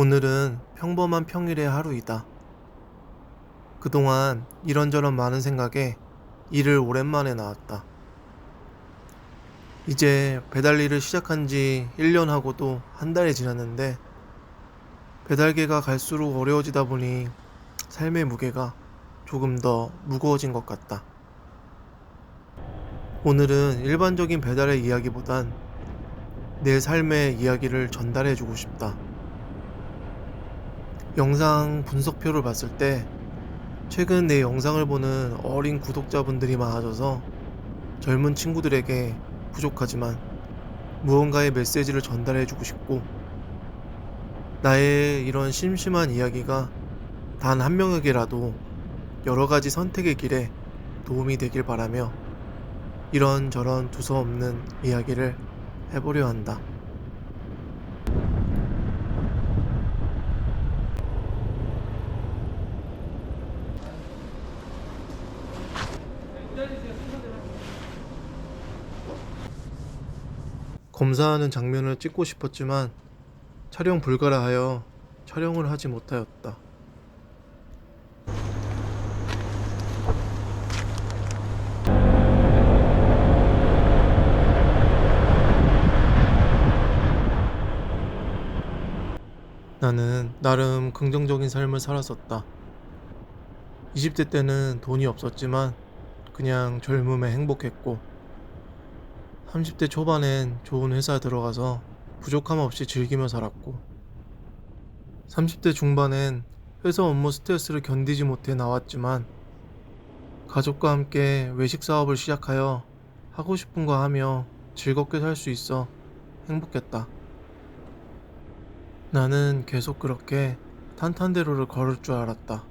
오늘은 평범한 평일의 하루이다. 그동안 이런저런 많은 생각에 일을 오랜만에 나왔다. 이제 배달 일을 시작한 지 1년 하고도 한 달이 지났는데 배달계가 갈수록 어려워지다 보니 삶의 무게가 조금 더 무거워진 것 같다. 오늘은 일반적인 배달의 이야기보단 내 삶의 이야기를 전달해주고 싶다. 영상 분석표를 봤을 때 최근 내 영상을 보는 어린 구독자분들이 많아져서 젊은 친구들에게 부족하지만 무언가의 메시지를 전달해주고 싶고 나의 이런 심심한 이야기가 단 한 명에게라도 여러 가지 선택의 길에 도움이 되길 바라며 이런저런 두서없는 이야기를 해보려 한다. 검사하는 장면을 찍고 싶었지만 촬영 불가라 하여 촬영을 하지 못하였다. 나는 나름 긍정적인 삶을 살았었다. 20대 때는 돈이 없었지만 그냥 젊음에 행복했고 30대 초반엔 좋은 회사에 들어가서 부족함 없이 즐기며 살았고 30대 중반엔 회사 업무 스트레스를 견디지 못해 나왔지만 가족과 함께 외식 사업을 시작하여 하고 싶은 거 하며 즐겁게 살 수 있어 행복했다. 나는 계속 그렇게 탄탄대로를 걸을 줄 알았다.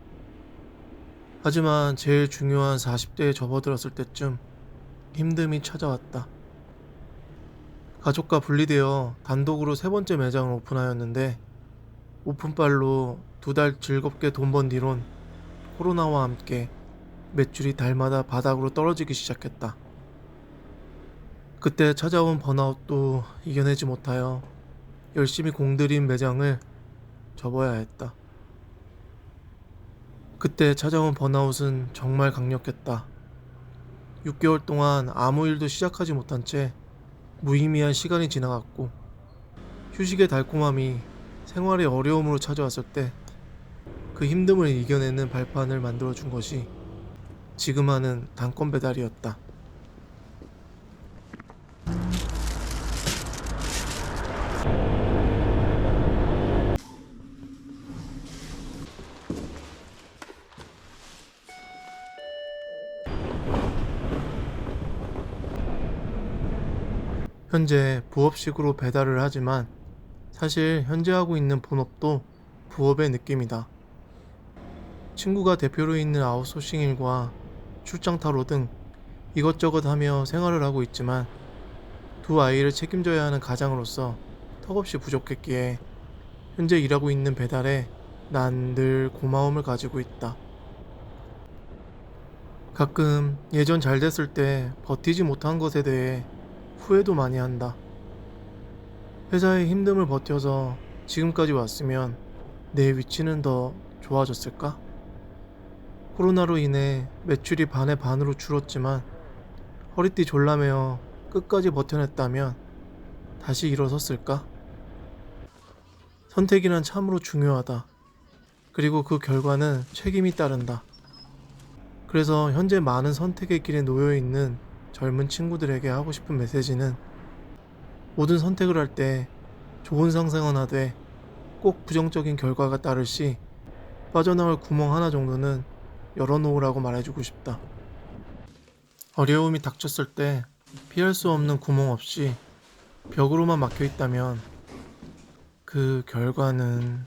하지만 제일 중요한 40대에 접어들었을 때쯤 힘듦이 찾아왔다. 가족과 분리되어 단독으로 세 번째 매장을 오픈하였는데 오픈빨로 두 달 즐겁게 돈 번 뒤론 코로나와 함께 매출이 달마다 바닥으로 떨어지기 시작했다. 그때 찾아온 번아웃도 이겨내지 못하여 열심히 공들인 매장을 접어야 했다. 그때 찾아온 번아웃은 정말 강력했다. 6개월 동안 아무 일도 시작하지 못한 채 무의미한 시간이 지나갔고 휴식의 달콤함이 생활의 어려움으로 찾아왔을 때 그 힘듦을 이겨내는 발판을 만들어 준 것이 지금 하는 단건 배달이었다. 현재 부업식으로 배달을 하지만 사실 현재 하고 있는 본업도 부업의 느낌이다. 친구가 대표로 있는 아웃소싱 일과 출장 타로 등 이것저것 하며 생활을 하고 있지만 두 아이를 책임져야 하는 가장으로서 턱없이 부족했기에 현재 일하고 있는 배달에 난 늘 고마움을 가지고 있다. 가끔 예전 잘 됐을 때 버티지 못한 것에 대해 후회도 많이 한다. 회사의 힘듦을 버텨서 지금까지 왔으면 내 위치는 더 좋아졌을까? 코로나로 인해 매출이 반의 반으로 줄었지만 허리띠 졸라매어 끝까지 버텨냈다면 다시 일어섰을까? 선택이란 참으로 중요하다. 그리고 그 결과는 책임이 따른다. 그래서 현재 많은 선택의 길에 놓여 있는 젊은 친구들에게 하고 싶은 메시지는 모든 선택을 할 때 좋은 상상은 하되 꼭 부정적인 결과가 따를 시 빠져나올 구멍 하나 정도는 열어놓으라고 말해주고 싶다. 어려움이 닥쳤을 때 피할 수 없는 구멍 없이 벽으로만 막혀 있다면 그 결과는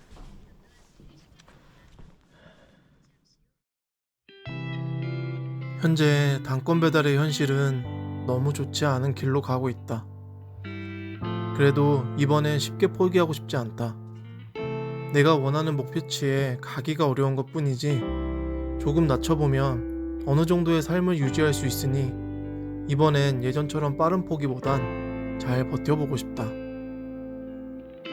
현재 단건 배달의 현실은 너무 좋지 않은 길로 가고 있다. 그래도 이번엔 쉽게 포기하고 싶지 않다. 내가 원하는 목표치에 가기가 어려운 것 뿐이지 조금 낮춰보면 어느 정도의 삶을 유지할 수 있으니 이번엔 예전처럼 빠른 포기보단 잘 버텨보고 싶다.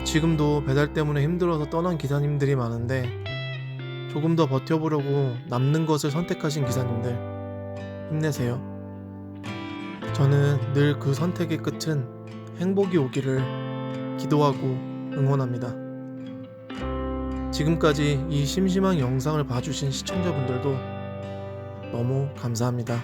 지금도 배달 때문에 힘들어서 떠난 기사님들이 많은데 조금 더 버텨보려고 남는 것을 선택하신 기사님들 힘내세요. 저는 늘 그 선택의 끝은 행복이 오기를 기도하고 응원합니다. 지금까지 이 심심한 영상을 봐주신 시청자분들도 너무 감사합니다.